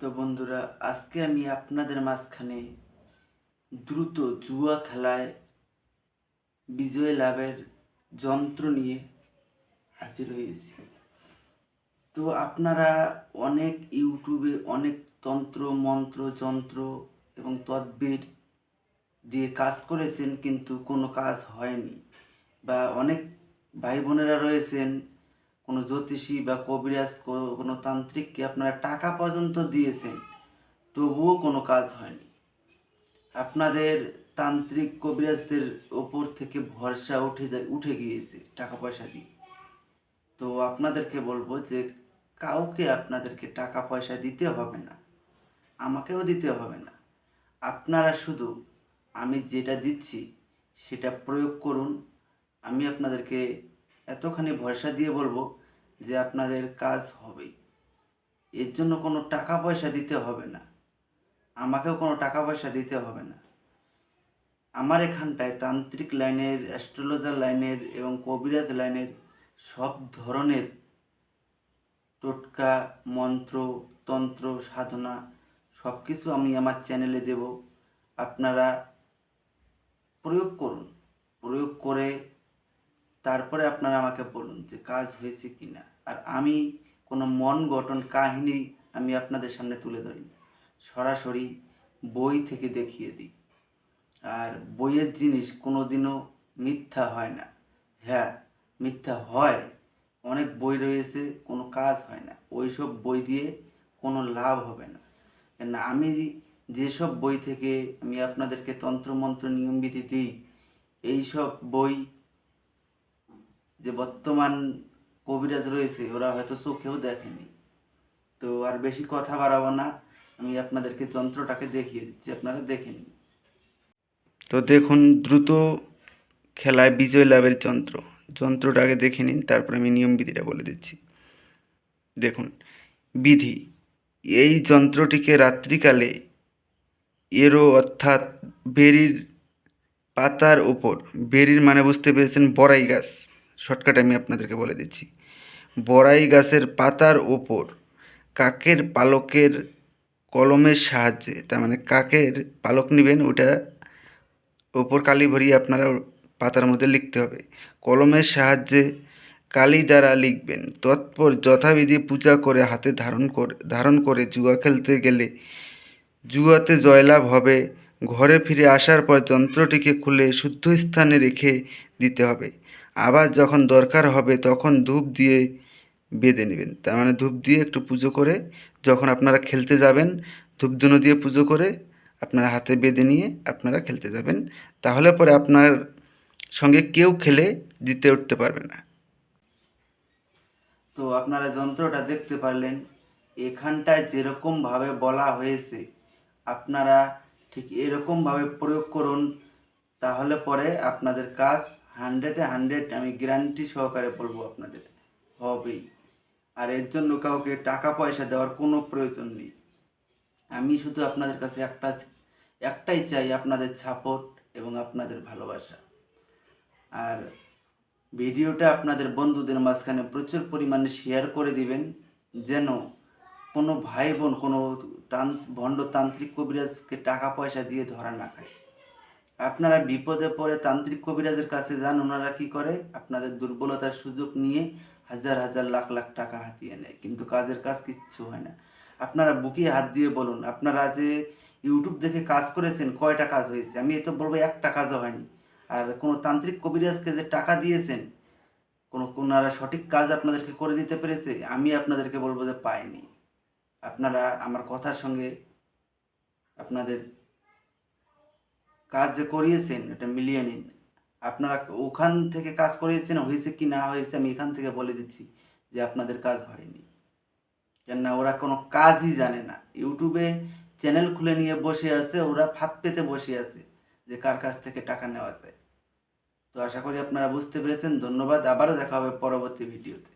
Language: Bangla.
তো বন্ধুরা, আজকে আমি আপনাদের মাঝখানে দ্রুত জুয়া খেলায় বিজয় লাভের যন্ত্র নিয়ে হাজির হয়েছি। তো আপনারা অনেক ইউটিউবে অনেক তন্ত্র, মন্ত্র, যন্ত্র এবং তদ্বির দিয়ে কাজ করেছেন, কিন্তু কোনো কাজ হয়নি বা অনেক ভাই বোনেরা রয়েছেন কোনো জ্যোতিষী বা কবিরাজ কোনো তান্ত্রিককে আপনারা টাকা পর্যন্ত দিয়েছেন, তবুও কোনো কাজ হয়নি। আপনাদের তান্ত্রিক কবিরাজদের ওপর থেকে ভরসা উঠে যায়, উঠে গিয়েছে টাকা পয়সা দিয়ে। তো আপনাদেরকে বলব যে কাউকে আপনাদেরকে টাকা পয়সা দিতে হবে না, আমাকেও দিতে হবে না। আপনারা শুধু আমি যেটা দিচ্ছি সেটা প্রয়োগ করুন। আমি আপনাদেরকে এতখানি ভরসা দিয়ে বলব যে আপনাদের কাজ হবেই এর জন্য কোনো টাকা পয়সা দিতে হবে না। আমাকেও কোনো টাকা পয়সা দিতে হবে না। আমার এখানটায় তান্ত্রিক লাইনের, অ্যাস্ট্রোলজার লাইনের এবং কবিরাজ লাইনের সব ধরনের টোটকা, মন্ত্র, তন্ত্র, সাধনা সব কিছু আমি আমার চ্যানেলে দেব। আপনারা প্রয়োগ করুন। প্রয়োগ করে তারপরে আপনারা আমাকে বলুন যে কাজ হয়েছে কি না আর আমি কোনো মন গঠন কাহিনী আমি আপনাদের সামনে তুলে ধরি। সরাসরি বই থেকে দেখিয়ে দিই। আর বইয়ের জিনিস কোনো দিনও মিথ্যা হয় না। হ্যাঁ মিথ্যা হয়। অনেক বই রয়েছে, কোনো কাজ হয় না। ওইসব বই দিয়ে কোনো লাভ হবে না। কেন আমি যেসব বই থেকে আমি আপনাদেরকে তন্ত্রমন্ত্র নিয়মবিধি দিই, এইসব বই যে বর্তমান কবিরাজ রয়েছে, ওরা হয়তো চোখেও দেখেনি। তো আর বেশি কথা বাড়াবো না, আমি আপনাদেরকে যন্ত্রটাকে দেখিয়ে দিচ্ছি, আপনারা দেখে নিন। তো দেখুন, দ্রুত খেলায় বিজয় লাভের যন্ত্র। যন্ত্রটাকে দেখে নিন, তারপরে আমি নিয়ম বিধিটা বলে দিচ্ছি। দেখুন, বিধি। এই যন্ত্রটিকে রাত্রিকালে এরো অর্থাৎ বেরির পাতার ওপর বেরির মানে বুঝতে পেরেছেন বড়াই গাছ। শর্টকাট আমি আপনাদেরকে বলে দিচ্ছি। বড়াই গাছের পাতার ওপর কাকের পালকের কলমের সাহায্যে, তার মানে কাকের পালক নেবেন, ওটা ওপর কালি ভরিয়ে আপনারা পাতার মধ্যে লিখতে হবে। কলমের সাহায্যে কালি দ্বারা লিখবেন। তৎপর যথাবিধি পূজা করে হাতে ধারণ করে ধারণ করে জুয়া খেলতে গেলে জুয়াতে জয়লাভ হবে। ঘরে ফিরে আসার পর যন্ত্রটিকে খুলে শুদ্ধ স্থানে রেখে দিতে হবে। আবার যখন দরকার হবে তখন ধূপ দিয়ে বেঁধে নেবেন। তার মানে ধূপ দিয়ে একটু পুজো করে যখন আপনারা খেলতে যাবেন ধূপ ধুনো দিয়ে পুজো করে আপনারা হাতে বেঁধে নিয়ে আপনারা খেলতে যাবেন। তাহলে পরে আপনার সঙ্গে কেউ খেলে জিতে উঠতে পারবে না। তো আপনারা যন্ত্রটা দেখতে পারলেন, এখানটায় যেরকমভাবে বলা হয়েছে, আপনারা ঠিক এরকমভাবে প্রয়োগ করুন, তাহলে পরে আপনাদের কাজ হান্ড্রেডে হান্ড্রেড আমি গ্যারান্টি সহকারে বলব আপনাদের। হবেই। আর এর জন্য কাউকে টাকা পয়সা দেওয়ার কোনো প্রয়োজন নেই। আমি শুধু আপনাদের কাছে একটা, একটাই চাই, আপনাদের সাপোর্ট এবং আপনাদের ভালোবাসা। আর ভিডিওটা আপনাদের বন্ধুদের মাঝখানে প্রচুর পরিমাণে শেয়ার করে দিবেন, যেন কোনো ভাই বোন, কোনো তান ভণ্ড তান্ত্রিক কবিরাজকে টাকা পয়সা দিয়ে ধরা না খায়। আপনারা বিপদে পড়ে তান্ত্রিক কবিরাজের কাছে যান, ওনারা কি করে? আপনাদের দুর্বলতার সুযোগ নিয়ে হাজার হাজার লাখ লাখ টাকা হাতিয়ে নেয়। কিন্তু কাজের কাজ কিচ্ছু হয় না। আপনারা বুকিয়ে হাত দিয়ে বলুন, আপনারা যে ইউটিউব দেখে কাজ করেছেন, কয়টা কাজ হয়েছে? আমি এ তো বলব একটা কাজও হয়নি। আর কোনো তান্ত্রিক কবিরাজকে যে টাকা দিয়েছেন, কোনো ওনারা সঠিক কাজ আপনাদেরকে করে দিতে পেরেছে? আমি আপনাদেরকে বলব যে পাইনি। আপনারা আমার কথার সঙ্গে আপনাদের কাজ যে করিয়েছেন, এটা মিলিয়ে নিন। আপনারা ওখান থেকে কাজ করিয়েছেন, হয়েছে কি না হয়েছে আমি এখান থেকে বলে দিচ্ছি যে আপনাদের কাজ হয়নি। কেননা ওরা কোনো কাজই জানে না। ইউটিউবে চ্যানেল খুলে নিয়ে বসে আছে, ওরা ফাঁদ পেতে বসে আছে যে কার কাছ থেকে টাকা নেওয়া যায়। তো আশা করি আপনারা বুঝতে পেরেছেন। ধন্যবাদ। আবারও দেখা হবে পরবর্তী ভিডিওতে।